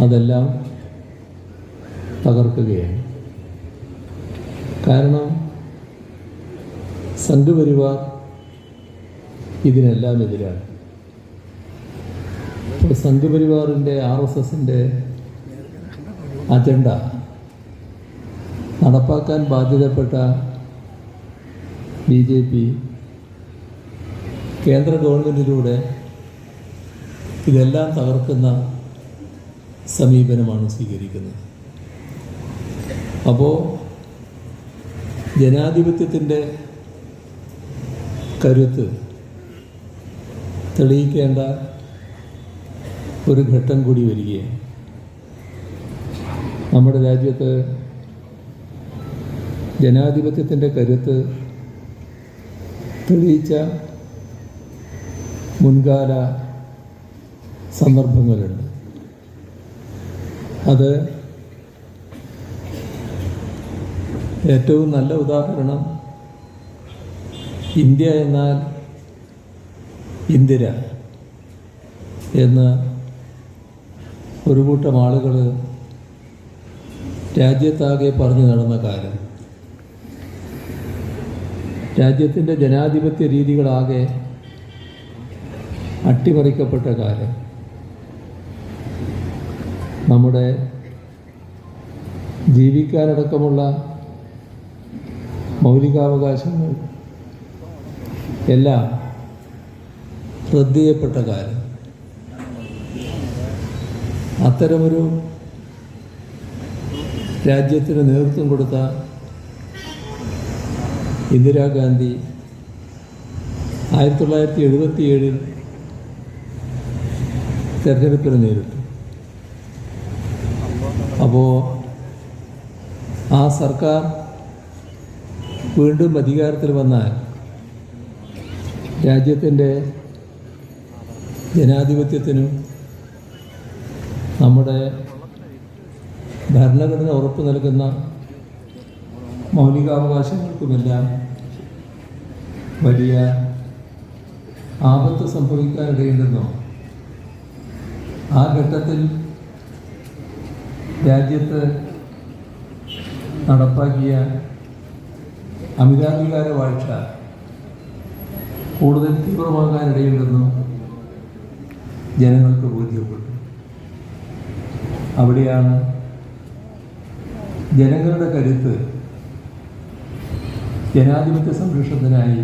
അതെല്ലാം തകർക്കുകയാണ്. കാരണം സംഘപരിവാർ ഇതിനെല്ലാം എതിരാണ്. ഇപ്പോൾ സംഘപരിവാറിന്റെ ആർ എസ് എസിന്റെ അജണ്ട നടപ്പാക്കാൻ ബാധ്യതപ്പെട്ട ബി ജെ പി കേന്ദ്ര ഗവൺമെന്റിലൂടെ ഇതെല്ലാം തകർക്കുന്ന സമീപനമാണ് സ്വീകരിക്കുന്നത്. അപ്പോൾ ജനാധിപത്യത്തിന്റെ കരുത്ത് തെളിയിക്കേണ്ട ഒരു ഘട്ടം കൂടി വരികയാണ്. നമ്മുടെ രാജ്യത്ത് ജനാധിപത്യത്തിന്റെ കരുത്ത് തെളിയിച്ച മുൻകാല സന്ദർഭങ്ങളുണ്ട്. അത് ഏറ്റവും നല്ല ഉദാഹരണം ഇന്ത്യ എന്നാൽ ഇന്ദിര എന്ന് ഒരു കൂട്ടം ആളുകൾ രാജ്യത്താകെ പറഞ്ഞു നടന്ന കാര്യം. രാജ്യത്തിന്റെ ജനാധിപത്യ രീതികളാകെ അട്ടിമറിക്കപ്പെട്ട കാലം നമ്മുടെ ജീവിക്കാനടക്കമുള്ള മൗലികാവകാശങ്ങൾ എല്ലാം റദ്ദ് കാര്യം അത്തരമൊരു രാജ്യത്തിന് നേതൃത്വം കൊടുത്ത ഇന്ദിരാഗാന്ധി ആയിരത്തി തൊള്ളായിരത്തി എഴുപത്തി ഏഴിൽ തെരഞ്ഞെടുപ്പിന് നേരിട്ടു. അപ്പോൾ ആ സർക്കാർ വീണ്ടും അധികാരത്തിൽ വന്നാൽ രാജ്യത്തിന്റെ ജനാധിപത്യത്തിനും നമ്മുടെ ഭരണഘടന ഉറപ്പ് നൽകുന്ന മൗലികാവകാശങ്ങൾക്കുമെല്ലാം വലിയ ആപത്ത് സംഭവിക്കാനിടയുണ്ടെന്നോ ആ ഘട്ടത്തിൽ രാജ്യത്ത് നടപ്പാക്കിയ അമിതാധികാര വാഴ്ച കൂടുതൽ തീവ്രമാകാനിടയുണ്ടെന്നും ജനങ്ങൾക്ക് ബോധ്യപ്പെട്ടു. അവിടെയാണ് ജനങ്ങളുടെ കരുത്ത് ജനാധിപത്യ സംരക്ഷണത്തിനായി